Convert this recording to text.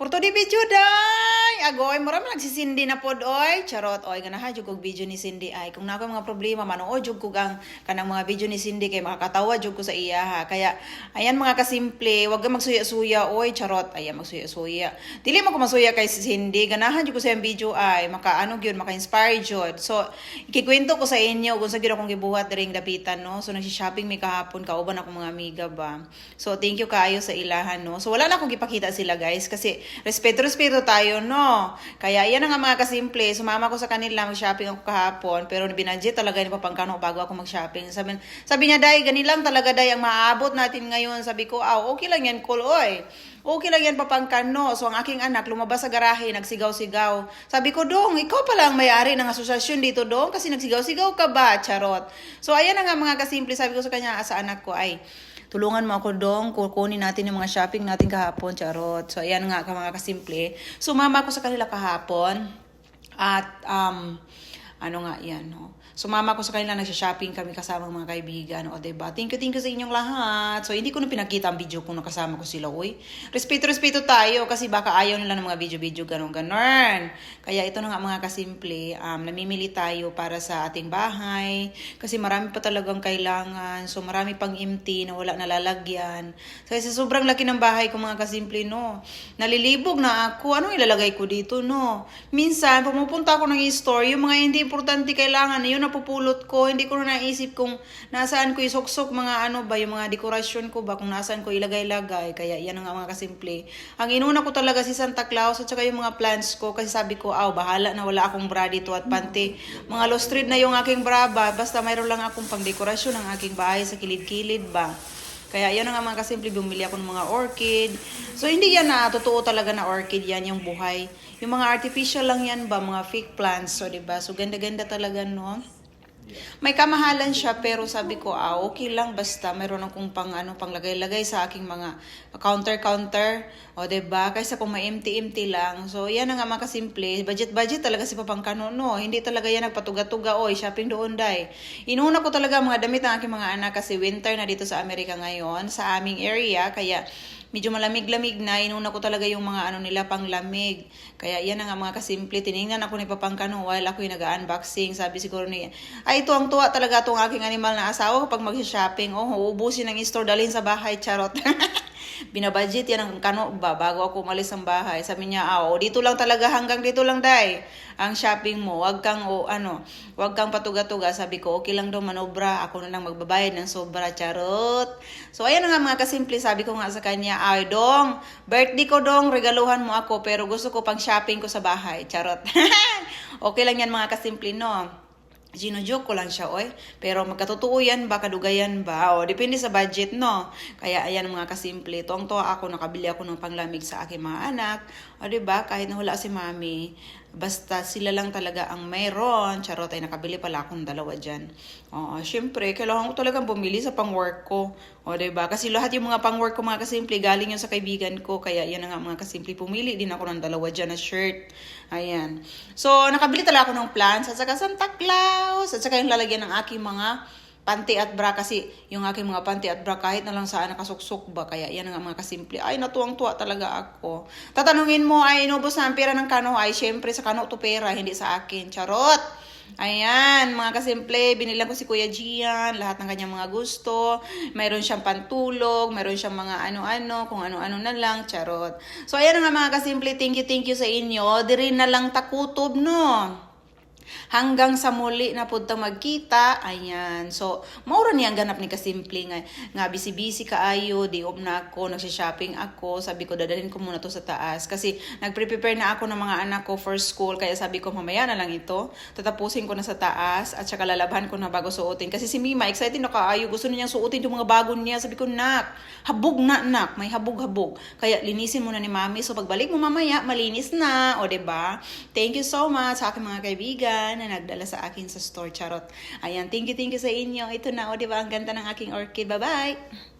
Porto di video day. Agoy, mura man nagsisindi na pod oy. Charot oy, ganaha jud kog video ni Cindy ay. Kung nako mga problema manood jud kog ang kanang mga video ni Cindy kay makakatawa jud ko sa iya ha. Kaya ayan mga kasimple, wag magsuya-suya oy, charot. Ayan magsuya-suya. Dili mo ko masuya kay Cindy. Ganahan jud ko sa iyang video ay makaano gyud, maka-inspire jud. So, ikikwento ko sa inyo kung sa gyud akong gibuhat diring dapitan no. So nagsi-shopping mi kahapon kauban ako mga amiga ba. So thank you kaayo sa ilahan no. So wala na akong gipakita sila guys kasi respeto respeto tayo no. Kaya yan ang mga kasimple. Sumama ko sa kanila mag-shopping ako kahapon pero binadget talaga ni papangkano bago ako mag-shopping. Sabi, sabi niya dai gani lang talaga dai ang maaabot natin ngayon. Sabi ko, "Aw, okay lang yan, cool oy." Okay lang yan papangkano. So ang aking anak lumabas sa garahe, nagsigaw-sigaw. Sabi ko, Dong, ikaw pala ang may-ari ng asosasyon dito, Dong, kasi nagsigaw-sigaw ka ba? Charot. So ayan na nga mga kasimple. Sabi ko sa kanya, sa anak ko, ay, tulungan mo ako dong, kukunin natin yung mga shopping natin kahapon, charot. So, ayan nga ka mga kasimple. Sumama ko sa kanila kahapon. At, um, ano nga yan, no? Sumama ko sa kanila, nagsha-shopping kami kasama ang mga kaibigan, o diba? Thank you, thank you sa inyong lahat. So, hindi ko na pinakita ang video kung nakasama ko sila, uy. Respeto-respeto tayo kasi baka ayaw nila ng mga video-video, ganun ganon Kaya ito na nga mga kasimple, um, namimili tayo para sa ating bahay kasi marami pa talagang kailangan. So, marami pang empty na wala nalalagyan. Kasi sa sobrang laki ng bahay ko mga kasimple, no? Nalilibog na ako. Ano ilalagay ko dito, no? Minsan, pumupunta ako ng store, yung mga hindi importante kailangan, yun napupulot ko. Hindi ko na naisip kung nasaan ko isuksok mga ano ba, yung mga dekorasyon ko ba, kung nasaan ko ilagay-lagay. Kaya yan ang mga kasimple. Ang inuna ko talaga si Santa Claus at saka yung mga plants ko kasi sabi ko, aw, bahala na wala akong bra dito at panty. Mga lostrid na yung aking bra ba, basta mayroon lang akong pangdekorasyon ng aking bahay sa kilid-kilid ba. Kaya yan ang mga kasimple, bumili ako ng mga orchid. So, hindi yan na totoo talaga na orchid yan, yung buhay. Yung mga artificial lang yan ba, mga fake plants, so, diba? So, ganda-ganda talaga, no? May kamahalan siya pero sabi ko ah okay lang basta mayroon akong pang ano panglagay-lagay sa aking mga counter-counter o 'di ba kaysa kung may empty-empty lang. So yan na nga mga kasimple, budget-budget talaga si Papangkano no. Hindi talaga yan nagpatuga-tuga oy shopping doon dai. Inuna ko talaga mga damit ng aking mga anak kasi winter na dito sa Amerika ngayon sa aming area kaya medyo malamig-lamig na, inuna ko talaga yung mga ano nila pang lamig. Kaya yan na nga mga kasimple, tiningnan ako ni Papangkano while ako yung nag-unboxing. Sabi siguro ni, ay ito ang tuwa talaga itong aking animal na asawa kapag mag-shopping. Oh, uubusin ng store, dalhin sa bahay, charot. Binabudget yan ang kano ba bago ako umalis ng bahay. Sabi niya, ah, oh, dito lang talaga hanggang dito lang dai ang shopping mo. Wag kang o ano, wag kang patuga-tuga. Sabi ko, okay lang daw manobra. Ako na lang magbabayad ng sobra charot. So ayan nga mga kasimple, sabi ko nga sa kanya, ay dong, birthday ko dong, regaluhan mo ako pero gusto ko pang shopping ko sa bahay. Charot. okay lang yan mga kasimple, no? Gino-joke ko lang siya, oy. Pero magkatotoo yan ba, kadugayan ba? O, depende sa budget, no? Kaya, ayan mga kasimple. Tuwang-tuwa ako, nakabili ako ng panglamig sa aking mga anak. O, ba Kahit na wala si mami, basta sila lang talaga ang mayroon. Charot, ay nakabili pala akong dalawa dyan. O, syempre, kailangan ko talagang bumili sa pang-work ko. O, ba Kasi lahat yung mga pang-work ko, mga kasimple, galing yun sa kaibigan ko. Kaya, yan nga mga kasimple. Pumili din ako ng dalawa dyan na shirt. Ayan. So, nakabili talaga ako ng plants at saka Santa Claus at saka yung lalagyan ng aking mga panty at bra kasi yung aking mga panty at bra kahit na lang saan nakasuksok ba kaya yan ang mga kasimple ay natuwang-tuwa talaga ako tatanungin mo ay inubos na ang pera ng kano ay syempre sa kano to pera hindi sa akin charot Ayan, mga kasimple, binilang ko si Kuya Gian, lahat ng kanyang mga gusto. Mayroon siyang pantulog, mayroon siyang mga ano-ano, kung ano-ano na lang, charot. So, ayan nga mga kasimple, thank you, thank you sa inyo. Di na lang takutob, no? Hanggang sa muli na punta magkita. Ayan. So maura niya ang ganap ni kasimple nga nga busy-busy kaayo. Di ob na ako nagsi-shopping ako. Sabi ko dadalhin ko muna to sa taas. Kasi nagpre-prepare na ako ng mga anak ko for school. Kaya sabi ko mamaya na lang ito. Tatapusin ko na sa taas at saka lalabhan ko na bago suotin. Kasi si Mima excited na kaayo. Gusto niya suotin yung mga bago niya. Sabi ko nak habog na nak. May habog-habog. Kaya linisin mo na ni mami. So pagbalik mo mamaya malinis na. O ba? Diba? thank you so much sa aking mga kaibigan na nagdala sa akin sa store. Charot. Ayan thank you thank you sa inyo. Ito na o diba ang ganda ng aking orchid. Bye bye